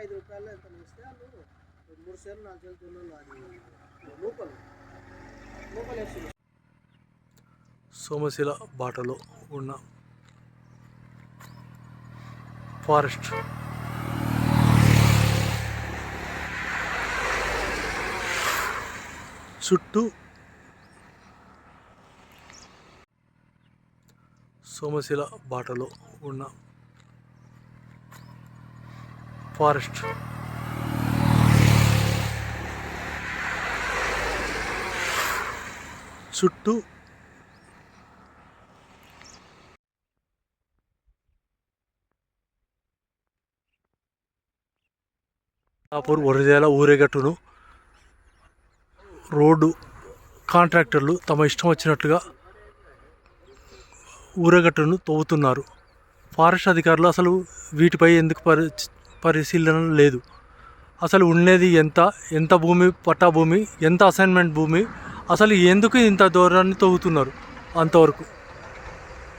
ఐదు రూపాయలు ఎంత ఇస్తే వాళ్ళు మూడు సేర్లు నాలుగు సేర్లు తున్నారు అది లోపల. లోపల వేసి సోమశిల బాటలో ఉన్న ఫారెస్ట్. చుట్టూ సోమశిల బాటలో ఉన్న ఫారెస్ట్. చుట్టూ కాపూర్ వరిజాల ఊరేగట్టును రోడ్డు కాంట్రాక్టర్లు తమ ఇష్టం వచ్చినట్లుగా ఊరేగట్టును తవ్వుతున్నారు. ఫారెస్ట్ అధికారులు అసలు వీటిపై ఎందుకు పరి పరిశీలన లేదు. అసలు ఉండేది ఎంత? ఎంత భూమి? పట్టా భూమి? ఎంత అసైన్మెంట్ భూమి? అసలు ఎందుకు ఇంత దూరాన్ని తవ్వుతున్నారు? అంతవరకు.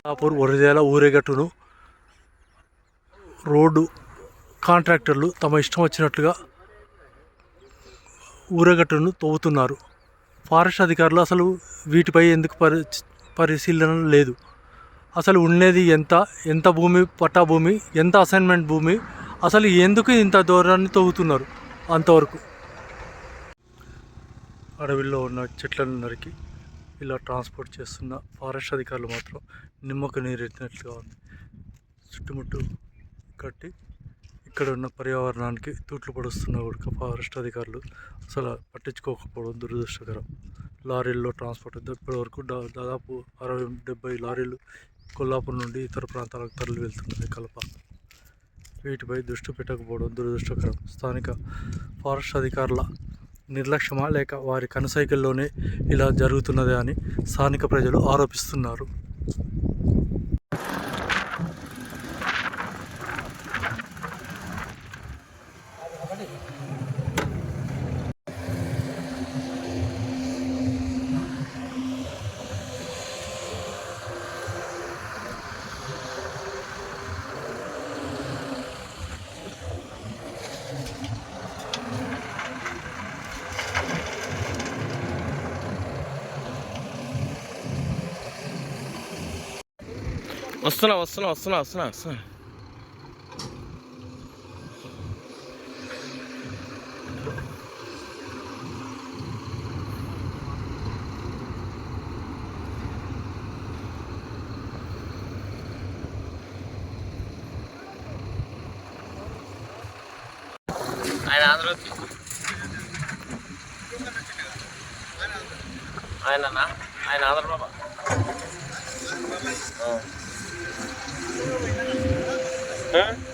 కాపూర్ వరిజాల ఊరేగట్టును రోడ్డు కాంట్రాక్టర్లు తమ ఇష్టం వచ్చినట్లుగా ఊరేగట్టును తవ్వుతున్నారు. ఫారెస్ట్ అధికారులు అసలు వీటిపై ఎందుకు పరి పరిశీలన లేదు? అసలు ఉండేది ఎంత? ఎంత భూమి? పట్టా భూమి? ఎంత అసైన్మెంట్ భూమి? అసలు ఎందుకు ఇంత దూరాన్ని తవ్వుతున్నారు అంతవరకు? అడవిలో ఉన్న చెట్లను నరికి ఇలా ట్రాన్స్పోర్ట్ చేస్తున్న ఫారెస్ట్ అధికారులు మాత్రం నిమ్మకు నీరెత్తినట్లుగా ఉంది. చుట్టుముట్టు కట్టి ఇక్కడ ఉన్న పర్యావరణానికి తూట్లు పడుస్తున్న కూడా ఫారెస్ట్ అధికారులు అసలు పట్టించుకోకపోవడం దురదృష్టకరం. లారీల్లో ట్రాన్స్పోర్ట్ ఇప్పటి వరకు దాదాపు అరవై డెబ్బై లారీలు కొల్లాపూర్ నుండి ఇతర ప్రాంతాలకు తరలి వెళ్తున్నాయి కలప. వీటిపై దృష్టి పెట్టకపోవడం దురదృష్టకరం. స్థానిక ఫారెస్ట్ అధికారుల నిర్లక్ష్యమా లేక వారి కనసైకిల్లోనే ఇలా జరుగుతున్నదే అని స్థానిక ప్రజలు ఆరోపిస్తున్నారు. వస్తున్నా వస్తున్నా వస్తున్నా వస్తున్నా వస్తున్నా. ఆయన ఆంధ్ర ఆయననా? ఆయన ఆంధ్రబాబా Huh?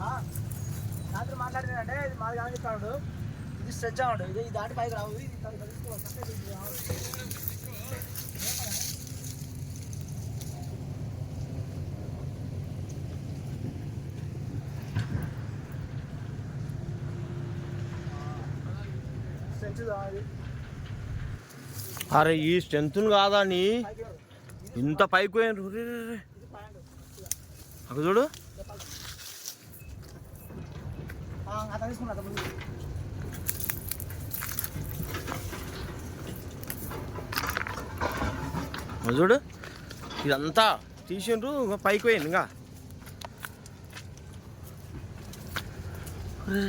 రాత్రి మాట్లాడినంటే ఇది మాది కాదని చెప్పాడు. ఇది స్ట్రెచ్ అవ్వడు ఇది దాటి పైకి రావు. ఇది. అరే ఈ స్ట్రెంత్ కాదా నీ. ఇంత పైకి పోయిన అక్కడ చూడు. చూడు ఇదంతా తీసిండ్రు ఇంకా పైకి పోయింది ఇంకా అరే.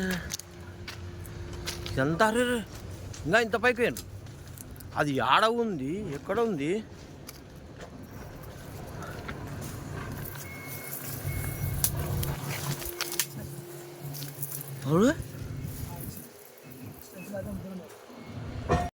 ఇదంతా రే. ఇంకా ఇంత పైకి పోయిండ్రు అది ఆడ ఉంది ఎక్కడ ఉంది చూడు